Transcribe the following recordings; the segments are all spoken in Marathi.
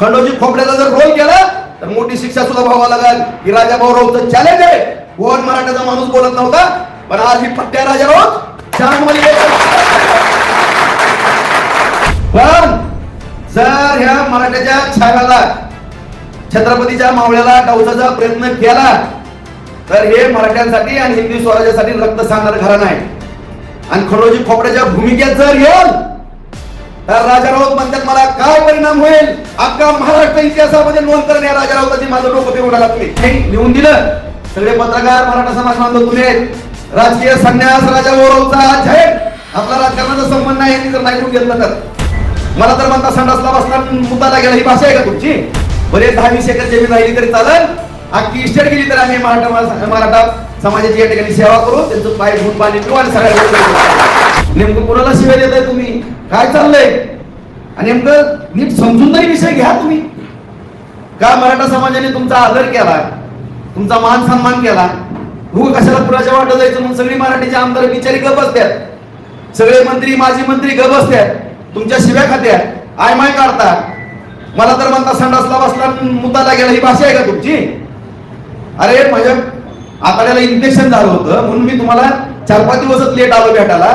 खंडोजी खोपड्याचा जर रोल केला तर मोठी शिक्षा सुद्धा व्हावा लागेल. की राजा भाऊरावचं चॅलेंज आहे. कोण मराठाचा माणूस बोलत नव्हता पण आज ही पट्ट्या राजा राऊत पण जर ह्या मराठ्याच्या छाव्याला छत्रपतीच्या मावळ्याला डावसाचा प्रयत्न केला तर हे मराठ्यांसाठी आणि हिंदी स्वराज्यासाठी रक्त सांगणार घराणं आहे. आणि खडोजी खोपड्याच्या भूमिकेत जर येऊन राजा राऊत म्हणतात मला काय परिणाम होईल? अख्खा महाराष्ट्र इतिहासामध्ये नोंद करणे राजा राऊताची माझं डोकं फिरवून आला तुम्ही लिहून दिलं. सगळे पत्रकार मराठा समाज बांधव तुम्ही राजकीय संन्यास राजा गौरवचा हा जाहीर आपला राजकारणाचा संबंध नाही यांनी जर नाही घेतलं तर. मला तर म्हणता संडासला बसला मुद्दाला गेला ही भाषा आहे का तुमची? बरे दहा वीस एकर जमीन राहिली तरी चालेल. अख्खी इस्टेट गेली तर आम्ही मराठा मराठा समाजाची या ठिकाणी सेवा करू. त्यांचं पाय भूत पाणी पिऊ आणि सगळ्या नेमकं कोणाला शिवाय देताय तुम्ही? काय चाललंय? आणि नेमकं नीट समजून तरी विषय घ्या तुम्ही. का मराठा समाजाने तुमचा आदर केला? तुमचा मान सन्मान केला? हो कशाला पुराच्या वाटत जायचं? म्हणून सगळी मराठीचे आमदार बिचारी गप असतात सगळे मंत्री माजी मंत्री गप असतात तुमच्या शिव्या खात्यात. आय माय काढता मला तर म्हणता संडासला बसला मुताला गेला. ही भाषा आहे का तुमची? अरे माझ्या आताड्याला इन्फेक्शन झालं होतं. म्हणून मी तुम्हाला चार पाच दिवसच लेट आलो भेटायला.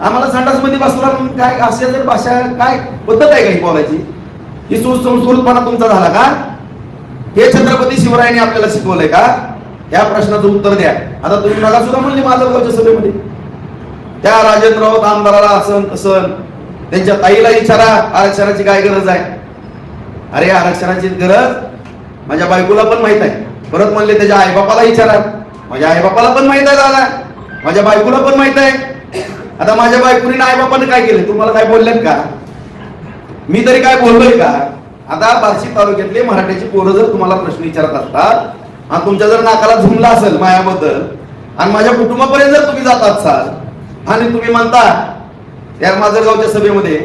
आम्हाला संडासमध्ये बसला काय अशा जर भाषा काय? पद्धत आहे काही बोलायची? ही सुसंस्कृतपणा तुमचा झाला का? हे छत्रपती शिवरायांनी आपल्याला शिकवलंय का? या प्रश्नाचं उत्तर द्या. आता तुम्ही मला सुद्धा म्हणले माझं गावच्या सभेमध्ये. त्या राजेंद्र राऊत आमदाराला असं तसं त्यांच्या ताईला विचारा आरक्षणाची काय गरज आहे? अरे आरक्षणाची गरज माझ्या बायकोला पण माहीत आहे. परत म्हणले त्याच्या आईबापाला विचारा माझ्या आईबापाला पण माहीत आहे दादा. माझ्या बायकोला पण माहीत आहे. आता माझ्या बायकोनी आईबापाने काय केलं? तुम्हाला काय बोलल्यात का? मी तरी काय बोललोय का? आता बार्शी तालुक्यातले मराठ्याची पोरं जर तुम्हाला प्रश्न विचारत असतात आणि तुमच्या जर नाकाला झुमला असेल मायाबद्दल आणि माझ्या कुटुंबापर्यंत जर तुम्ही जात असाल आणि तुम्ही म्हणता त्या माजलगावच्या सभेमध्ये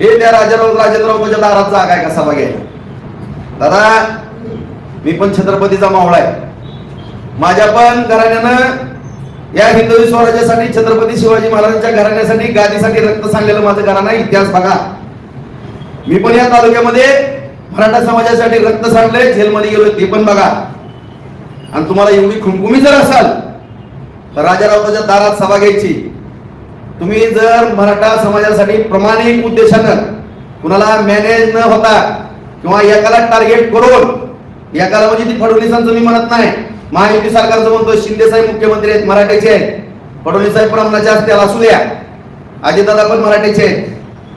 हे त्या राजाराव राजेंद्ररावच्या दारात जागा आहे का सभा घ्यायला? दादा मी पण छत्रपतीचा मावळा आहे. माझ्या पण घराण्यानं या हिंदवी स्वराज्यासाठी छत्रपती शिवाजी महाराजांच्या घराण्यासाठी गादीसाठी रक्त सांगलेलं माझं घराणा इतिहास बघा. मी पण या तालुक्यामध्ये मराठा समाजासाठी रक्त सांडले जेलमध्ये गेलो ते पण बघा. आणि तुम्हाला एवढी खुमखुमी जर असाल तर राजा रावताच्या दारात सभा घ्यायची. तुम्ही जर मराठा समाजासाठी प्रामाणिक उद्देशानं कुणाला मॅनेज न होता किंवा एकाला टार्गेट करून एकाला म्हणजे ती फडणवीसांचं मी म्हणत नाही महायुती सरकारचं म्हणतो शिंदे साहेब मुख्यमंत्री आहेत मराठ्याचे आहेत. फडणवीस साहेब प्रमाणाचे त्याला असू द्या. अजितदादा पण मराठ्याचे आहेत.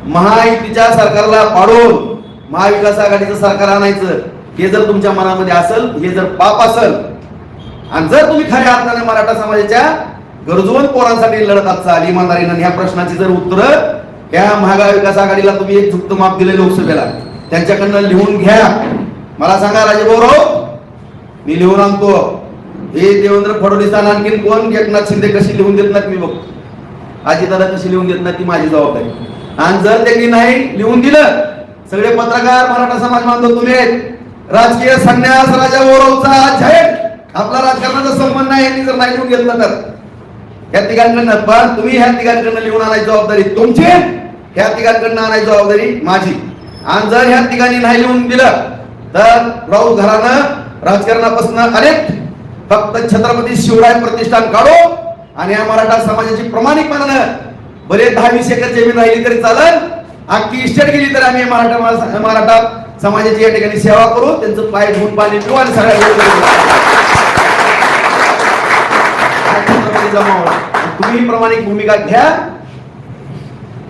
महायुतीच्या सरकारला पाडून महाविकास आघाडीचं सरकार आणायचं हे जर तुमच्या मनामध्ये असेल हे जर पाप असेल आणि जर तुम्ही खऱ्या अर्थाने मराठा समाजाच्या गरजवंत पोरांसाठी लढत असाल इमानदारीनं ह्या प्रश्नाची जर उत्तर या महाविकास आघाडीला तुम्ही एक झुक्त माप दिले लोकसभेला. त्यांच्याकडनं लिहून घ्या. मला सांगा राजेभाऊ मी लिहून आणतो. हे देवेंद्र फडणवीस आणि आणखीन कोण एकनाथ शिंदे कशी लिहून देत नाहीत मी बघतो अजितदादा कशी लिहून देत नाही ती माझी जबाबदारी. आणि जर त्यांनी नाही लिहून दिलं सगळे पत्रकार मराठा समाज बांधव तुम्ही राजकीय संन्यास राजा ओरवचा हा आपला राजकारणाचा संबंध नाही यांनी जर नाही लिहून घेतलं तर. ह्या तिघांकडनं पण तुम्ही ह्या तिघांकडनं लिहून आणायची जबाबदारी तुमची. ह्या तिघांकडनं आणायची जबाबदारी माझी. आणि जर ह्या तिघांनी नाही लिहून दिलं तर राऊत घरानं राजकारणापासून अनेक फक्त छत्रपती शिवराय प्रतिष्ठान काढो आणि या मराठा समाजाची प्रमाणिकपणानं बरे दहा वीस एकर जमीन राहिली तरी चालेल. अख्खी इस्टेट गेली तर आम्ही मराठा मराठा समाजाची या ठिकाणी सेवा करू. त्यांचं पाय भूत पाणी पिऊ आणि सगळ्या तुम्ही प्रामाणिक भूमिका घ्या.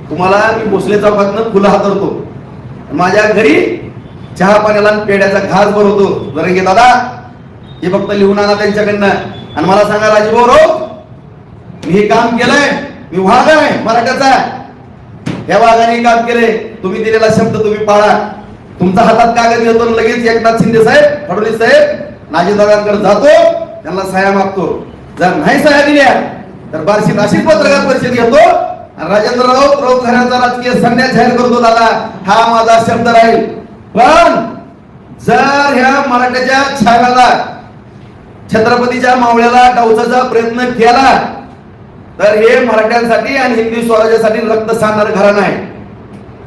तुम्हाला मी भोसले चौकातनं फुलं हातरतो माझ्या घरी चहा पाण्याला पेड्याचा घास भरवतो. जरंगे दादा? हे फक्त लिहून आणा त्यांच्याकडनं. आणि मला सांगा राजीभाऊ रो मी हे काम केलंय मी वाघ आहे मराठ्याचा या वाघाने हे काम केले तुम्ही दिलेला शब्द तुम्ही पाळा. तुमच्या हातात कागद घेतो लगेच एकनाथ शिंदे साहेब फडणवीस साहेब नाजीदादांकडे जातो त्यांना सह्या मागतो. जर नाही सह्या दिल्या तर बार्शीत अशीच पत्रकार परिषद घेतो आणि राजेंद्र राऊत राऊत घराचा राजकीय संन्यास जाहीर करतो दादा. हा माझा शब्द राहील. पण जर ह्या मराठ्याच्या छाव्याला छत्रपतीच्या मावळ्याला डावचाचा प्रयत्न केला तर हे मराठ्यांसाठी आणि हिंदी स्वराज्यासाठी रक्त सांगणार घराणं आहे.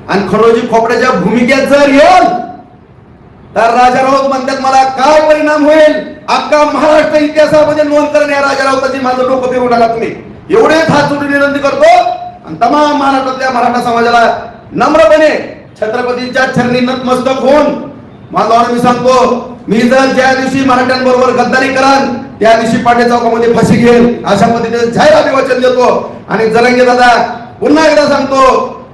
आणि खडोजी खोपड्याच्या भूमिकेत जर येऊन तर राजा राऊत म्हणतात मला काय परिणाम होईल? अख्खा महाराष्ट्र इतिहासामध्ये नोंद करणे या राजा राऊताची माझं डोकं फिरून टाका तुम्ही. एवढे हात जोडून विनंती करतो आणि तमाम महाराष्ट्रातल्या मराठा समाजाला नम्रपणे छत्रपतींच्या छरणी नतमस्तक होऊन माझा मी सांगतो मी जर ज्या दिवशी मराठ्यांबरोबर गद्दारी कराल त्या दिवशी पाटे चौकामध्ये फाशी घेईल. अशा पद्धतीने जाहीर अभिवाचन देतो. आणि जरंगे दादा पुन्हा एकदा सांगतो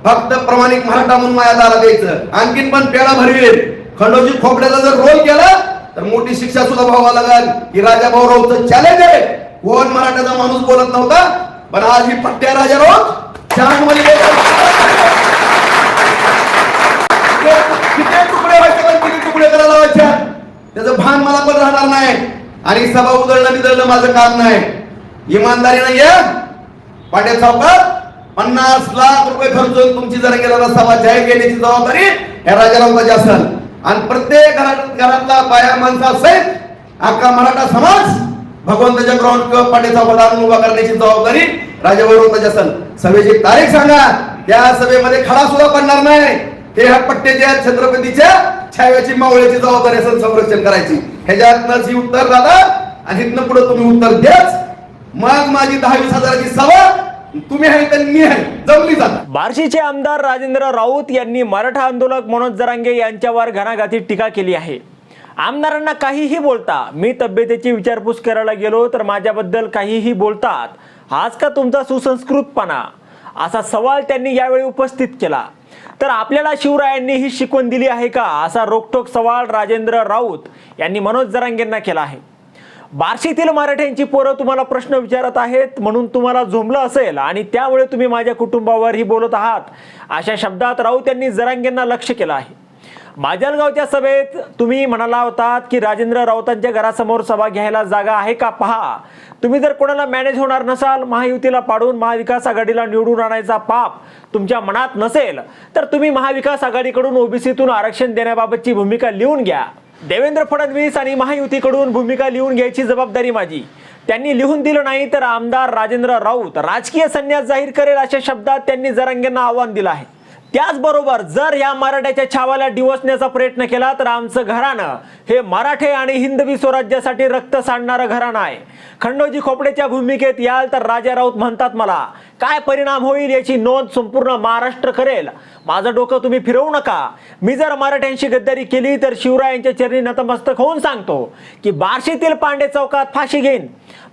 फक्त प्रमाणिक मराठा म्हणून माझ्या दारा द्यायचं आणखीन पण पेढा भरवेल खंडोजी खोपड्याचा जर रोल केला तर मोठी शिक्षा सुद्धा व्हावा लागेल. की राजा भाऊ चॅलेंज आहे. कोण मराठाचा माणूस बोलत नव्हता? पण आज ही पट्ट्या राजा राऊत छानमध्ये किती तुकडे व्हायचे पण किती तुकडे करायला व्हायच्या त्याचं भान मला पण राहणार नाही? आणि सभा उधळणं बिधळणं माझं काम नाही. इमानदारीनं या. पाटील सावकार पन्नास लाख रुपये खर्चून तुमची जर गेला सभा जाहीर केल्याची जबाबदारी या राजारामची असेल. आणि प्रत्येक घरात घरातला बाया माणसासहित अख्खा मराठा समाज भगवंताच्या ग्राउंड किंवा पाटील सावकार उभा करण्याची जबाबदारी राजा भगवंताची असेल. सभेची तारीख सांगा. त्या सभेमध्ये खडा सुद्धा पडणार नाही. ते ह्या आहेत छत्रपतीच्या छाव्याची मावळ्याची जबाबदारी असेल संरक्षण करायची. ह्याच्यातनंच ही उत्तर दादा आणि इथनं पुढे तुम्ही उत्तर द्याच मग माझी दहा वीस हजाराची सभा तुम्ही आहे तर मी आहे जमली जाता. बार्शीचे आमदार राजेंद्र राऊत यांनी मराठा आंदोलक मनोज जरांगे यांच्यावर घणाघाती टीका केली आहे. आमदारांना काहीही बोलता मी तब्येतीची विचारपूस करायला गेलो तर माझ्याबद्दल काहीही बोलतात. हाच का तुमचा सुसंस्कृतपणा? असा सवाल त्यांनी यावेळी उपस्थित केला. तर आपल्याला शिवरायांनी ही शिकवण दिली आहे का? असा रोखोक सवाल राजेंद्र राऊत यांनी मनोज जरांगेंना केला आहे. बार्शीतील मराठ्यांची पोरं तुम्हाला प्रश्न विचारत आहेत म्हणून तुम्हाला झोंबलं असेल आणि त्यामुळे तुम्ही माझ्या कुटुंबावरही बोलत आहात. अशा शब्दात राऊत यांनी जरांगेंना लक्ष केलं आहे. माजलगावच्या सभेत तुम्ही म्हणाला होतात की राजेंद्र राऊतांच्या घरासमोर सभा घ्यायला जागा आहे का? पहा. तुम्ही जर कोणाला मॅनेज होणार नसाल महायुतीला पाडून महाविकास आघाडीला निवडून आणायचा पाप तुमच्या मनात नसेल तर तुम्ही महाविकास आघाडीकडून ओबीसीतून आरक्षण देण्याबाबतची भूमिका लिहून घ्या. देवेंद्र फडणवीस आणि महायुतीकडून भूमिका लिहून घ्यायची जबाबदारी माझी. त्यांनी लिहून दिलं नाही तर आमदार राजेंद्र राऊत राजकीय संन्यास जाहीर करेल अशा शब्दात त्यांनी जरांगेंना आव्हान दिलं आहे. त्याचबरोबर जर या मराठ्याच्या छावाला डिवसण्याचा प्रयत्न केला तर आमचं घराणं हे मराठे आणि हिंदवी स्वराज्यासाठी रक्त सांडणारं घराणं आहे. खंडोजी खोपडेच्या भूमिकेत याल तर राजा राऊत म्हणतात मला काय परिणाम होईल याची नोंद संपूर्ण महाराष्ट्र करेल? माझं डोकं तुम्ही फिरवू नका. मी जर मराठ्यांशी गद्दारी केली तर शिवरायांच्या चरणी नतमस्तक होऊन सांगतो की बार्शीतील पांडे चौकात फाशी घेईन.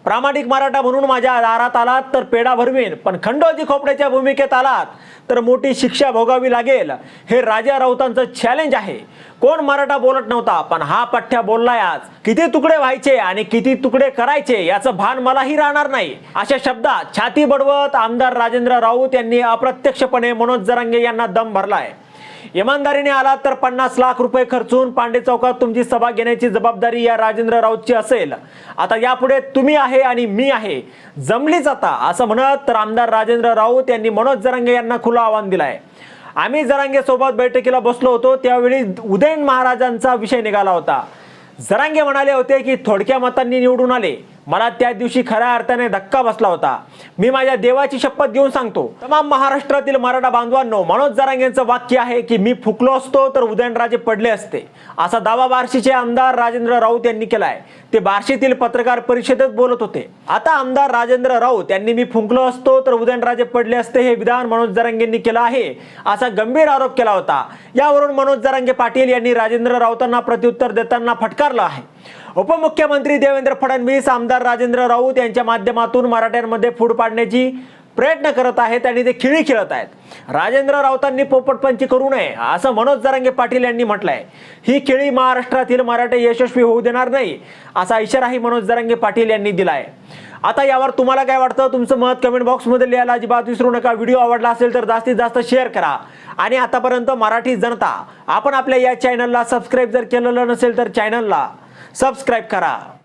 प्रामाणिक मराठा म्हणून माझ्या दारात आलात तर पेढा भरवीन पण खंडोजी खोपड्याच्या भूमिकेत आलात तर मोठी शिक्षा भोगावी लागेल. हे राजा राऊतांचं चॅलेंज आहे. कोण मराठा बोलत नव्हता पण हा पठ्ठ्या बोललाय आज. किती तुकडे व्हायचे आणि किती तुकडे करायचे याचं भान मलाही राहणार नाही. अशा शब्दात छाती बडवत आमदार राजेंद्र राऊत यांनी अप्रत्यक्षपणे मनोज जरांगे यांना दम भरलाय. इमानदारीने आलात तर पन्नास लाख रुपये खर्चून पांडे चौकात तुमची सभा घेण्याची जबाबदारी या राजेंद्र राऊतची असेल. आता यापुढे तुम्ही आहे आणि मी आहे. जमलीच आता असं म्हणत तर आमदार राजेंद्र राऊत यांनी मनोज जरांगे यांना खुलं आव्हान दिलंय. आम्ही जरांगे सोबत बैठकीला बसलो होतो त्यावेळी उदयन महाराजांचा विषय निघाला होता. जरांगे म्हणाले होते की थोडक्या मतांनी निवडून आले. मला त्या दिवशी खऱ्या अर्थाने धक्का बसला होता. मी माझ्या देवाची शपथ घेऊन सांगतो. तमाम महाराष्ट्रातील मराठा बांधवांनो मनोज जरांगेंचं वाक्य आहे की मी फुकलो असतो तर उदयनराजे पडले असते. असा दावा बार्शीचे आमदार राजेंद्र राऊत यांनी केलाय. ते बार्शीतील पत्रकार परिषदेत बोलत होते. आता आमदार राजेंद्र राऊत यांनी मी फुंकलो असतो तर उदयनराजे पडले असते हे विधान मनोज जरांगेंनी केलं आहे. असा गंभीर आरोप केला होता. यावरून मनोज जरांगे पाटील यांनी राजेंद्र राऊतांना प्रत्युत्तर देताना फटकारलं आहे. उपमुख्यमंत्री देवेंद्र फडणवीस आमदार राजेंद्र राऊत यांच्या माध्यमातून मराठ्यांमध्ये फूड पाडण्याची प्रयत्न करत आहेत आणि ते खिळी खेळत आहेत. राजेंद्र राऊतांनी पोपटपंची करू नये असं मनोज जरांगे पाटील यांनी म्हटलंय. ही खेळी महाराष्ट्रातील मराठे यशस्वी होऊ देणार नाही असा इशाराही मनोज जरांगे पाटील यांनी दिलाय. आता यावर तुम्हाला काय वाटतं? तुमचं मत कमेंट बॉक्समध्ये लिहायला अजिबात विसरू नका. व्हिडिओ आवडला असेल तर जास्तीत जास्त शेअर करा. आणि आतापर्यंत मराठी जनता आपण आपल्या या चॅनलला सबस्क्राईब जर केलेलं नसेल तर चॅनलला सबस्क्राईब करा.